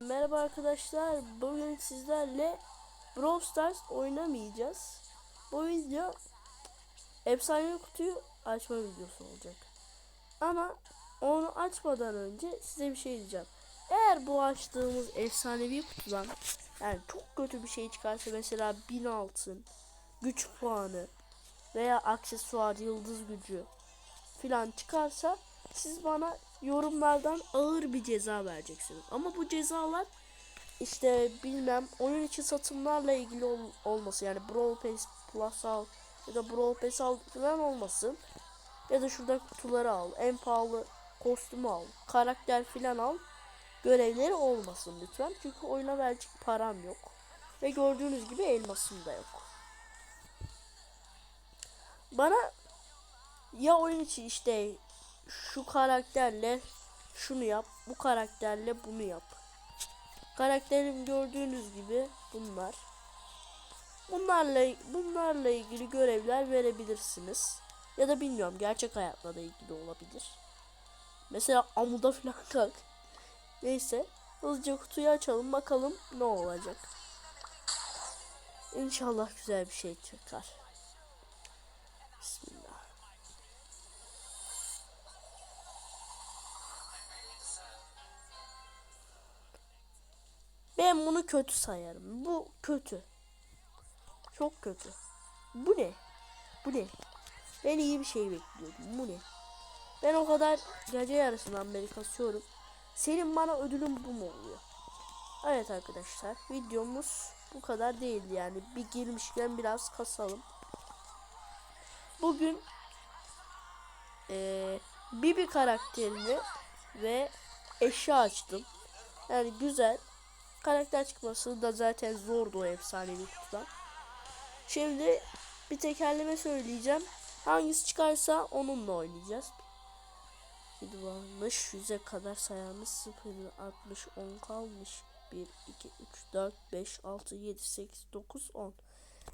merhaba arkadaşlar. Bugün sizlerle Brawl Stars oynamayacağız. Bu video efsane kutuyu açma videosu olacak. Ama onu açmadan önce size bir şey diyeceğim. Eğer bu açtığımız efsanevi kutudan yani çok kötü bir şey çıkarsa mesela 1000 altın, güç puanı veya aksesuar, yıldız gücü filan çıkarsa siz bana yorumlardan ağır bir ceza vereceksiniz. Ama bu cezalar işte bilmem oyun içi satımlarla ilgili ol, olması yani Brawl Pass Plus al ya da Brawl Pass al falan olmasın. Ya da şurada kutuları al, en pahalı kostümü al, karakter filan al. Görevleri olmasın lütfen. Çünkü oyuna verecek param yok. Ve gördüğünüz gibi elmasım da yok. Bana ya oyun içi işte şu karakterle şunu yap, bu karakterle bunu yap. Karakterim gördüğünüz gibi bunlar. Bunlarla bunlarla ilgili görevler verebilirsiniz. Ya da bilmiyorum gerçek hayatla da ilgili olabilir. Mesela amuda falan kalk. Neyse hızlıca kutuyu açalım bakalım ne olacak. İnşallah güzel bir şey çıkar. Bismillah. Ben bunu kötü sayarım. Bu kötü. Çok kötü. Bu ne? Bu ne? Ben iyi bir şey bekliyordum. Bu ne? Ben o kadar gece yarısından beri kasıyorum. Senin bana ödülün bu mu oluyor? Evet arkadaşlar videomuz bu kadar değildi yani. Bir girmişken biraz kasalım. Bugün ee, Bibi karakterini ve eşya açtım. Yani güzel. Karakter çıkması da zaten zordu o efsanevi kutudan. Şimdi bir tekerleme söyleyeceğim. Hangisi çıkarsa onunla oynayacağız. 7 varmış. 100'e kadar sayarmış. 0, 60, 10 kalmış. 1, 2, 3, 4, 5, 6, 7, 8, 9, 10.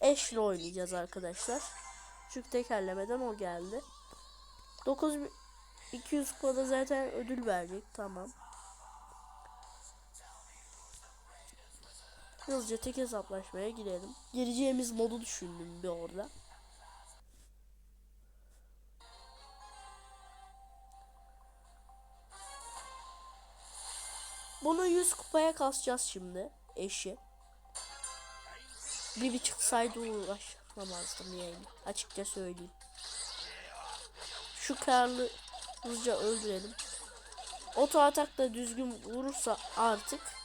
Eşle oynayacağız arkadaşlar. Çünkü tekerlemeden o geldi. 9 200 kupada zaten ödül verecek. Tamam. Hızlıca tek hesaplaşmaya girelim. Gireceğimiz modu düşündüm bir orada. Bunu 100 kupaya kasacağız şimdi. Eşi. Bir bir çıksaydı uğraşamazdım yani. Açıkça söyleyeyim. Şu karlı hızlıca öldürelim. Oto atak da düzgün vurursa artık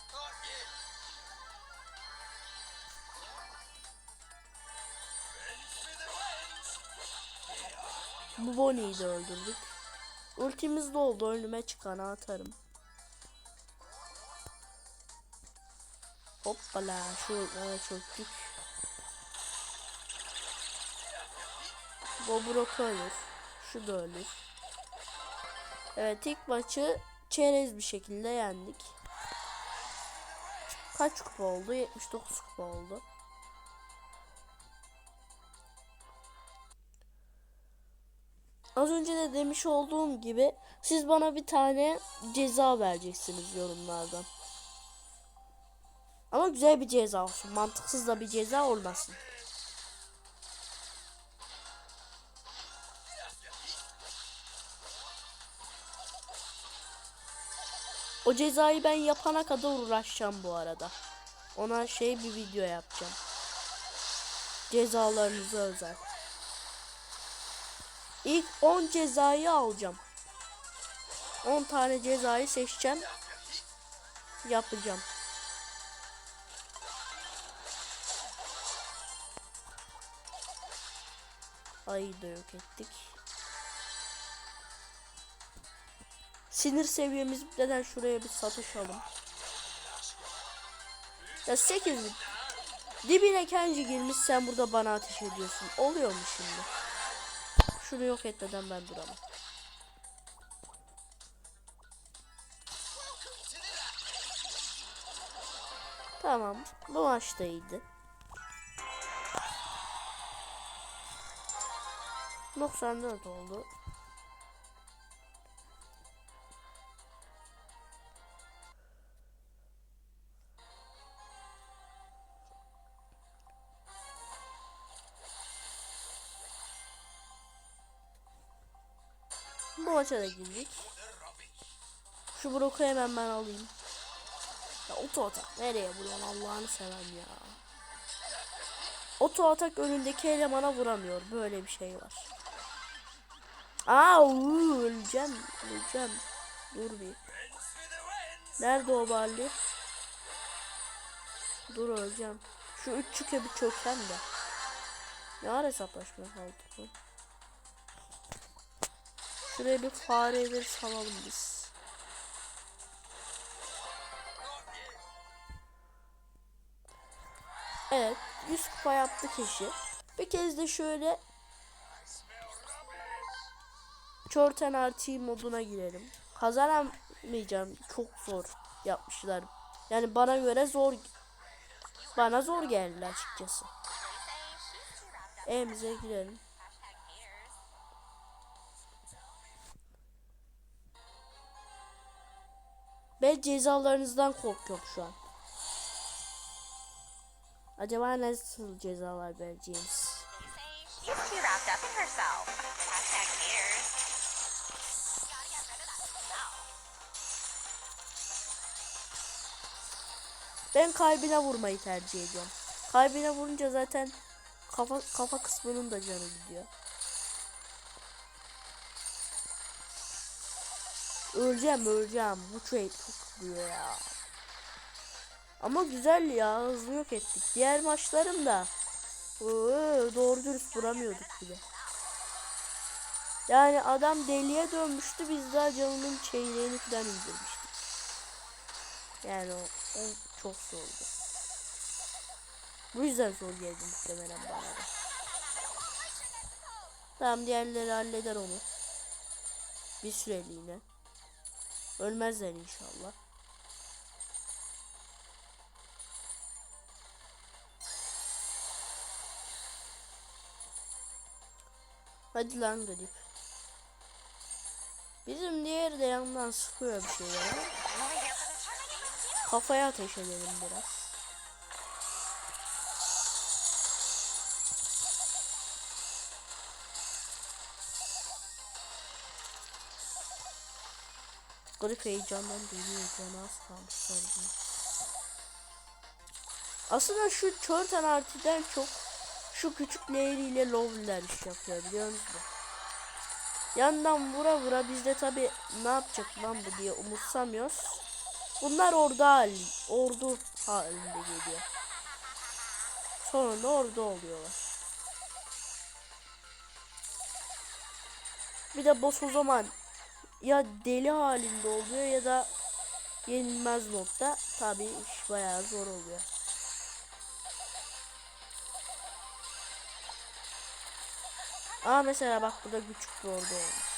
Bu Bonnie'yi de öldürdük. Ultimiz de oldu. Önüme çıkanı atarım. Hoppala şuralara çöktük. Bobrok ölür. Şu da ölür. Evet ilk maçı çerez bir şekilde yendik. Kaç kupa oldu? 79 kupa oldu. Az önce de demiş olduğum gibi siz bana bir tane ceza vereceksiniz yorumlardan. Ama güzel bir ceza olsun. Mantıksız da bir ceza olmasın. O cezayı ben yapana kadar uğraşacağım bu arada. Ona şey bir video yapacağım. Cezalarınızı özel. İlk 10 cezayı alacağım. 10 tane cezayı seçeceğim. Yapacağım. Ayı da yok ettik. Sinir seviyemiz neden şuraya bir satışalım. Ya 8 bin. Dibine kenci girmiş sen burada bana ateş ediyorsun. Oluyor mu şimdi? Şunu yok etmeden ben duramam. Tamam. Bu maç da iyiydi. 94 oldu. Bu maça da girdik. Şu Brock'u hemen ben alayım. Ya oto atak nereye vuruyorsun Allah'ını seven ya. Oto atak önündeki elemana vuramıyor. Böyle bir şey var. Aa uu, öleceğim. Öleceğim. Dur bir. Nerede o Barley? Dur öleceğim. Şu üç çüke bir çöken de. Ne ara hesaplaşma kaldık mı? Şuraya bir fareleri salalım biz. Evet. 100 kupa yaptık işi. Bir kez de şöyle Çorten RT moduna girelim. Kazanamayacağım. Çok zor yapmışlar. Yani bana göre zor. Bana zor geldi açıkçası. Evimize girelim. Ben cezalarınızdan korkuyorum şu an. Acaba nasıl cezalar vereceğiz? Ben kalbine vurmayı tercih ediyorum. Kalbine vurunca zaten kafa kafa kısmının da canı gidiyor. Öleceğim öleceğim. Bu şey çok vuruyor ya. Ama güzel ya hızlı yok ettik. Diğer maçlarımda doğru dürüst vuramıyorduk bile. Yani adam deliye dönmüştü biz daha canının çeyreğini falan indirmiştik. Yani o, o çok zordu. Bu yüzden zor geldi muhtemelen bana da. Tamam diğerleri halleder onu. Bir süreliğine. Ölmezler inşallah. Hadi lan garip. Bizim diğeri de yandan sıkıyor bir şeyler kafaya ateş edelim biraz. Garip heyecandan dönüyor canı az kalmışlar gibi. Aslında şu Çortan Arti'den çok şu küçük leğeniyle lovliler iş yapıyor biliyor musunuz? Yandan vura vura biz de tabi ne yapacak lan bu diye umursamıyoruz. Bunlar ordu hali, ordu halinde geliyor. Sonra da ordu oluyorlar. Bir de boss o zaman ya deli halinde oluyor ya da yenilmez modda. Tabi iş bayağı zor oluyor. Aa mesela bak burada küçük bir ordu olmuş.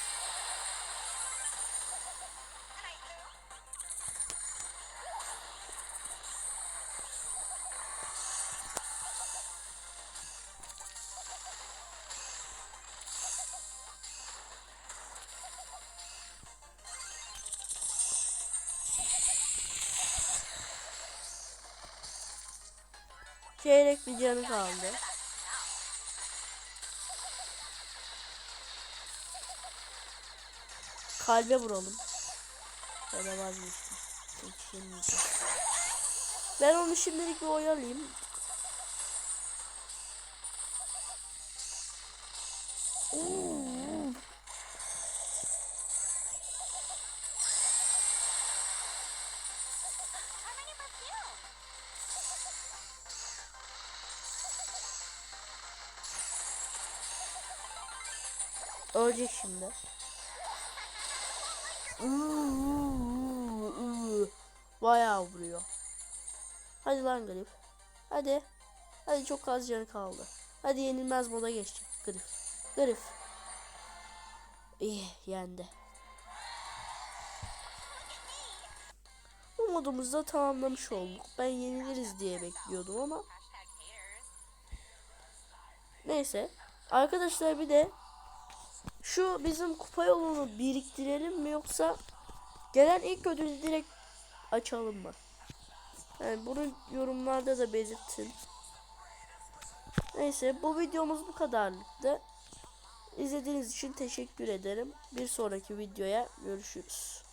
Çeyrek bir canı kaldı. Kalbe vuralım. Ya vazgeçtim. Ben onu şimdilik bir oyalayayım. Oo. Ölecek şimdi. Bayağı vuruyor. Hadi lan Grif. Hadi. Hadi çok az canı kaldı. Hadi yenilmez moda geçecek Grif. Grif. İyi yendi. Bu modumuzu da tamamlamış olduk. Ben yeniliriz diye bekliyordum ama. Neyse. Arkadaşlar bir de şu bizim kupa yolunu biriktirelim mi yoksa gelen ilk ödülü direkt açalım mı? Yani bunu yorumlarda da belirtin. Neyse bu videomuz bu kadarlıktı. İzlediğiniz için teşekkür ederim. Bir sonraki videoya görüşürüz.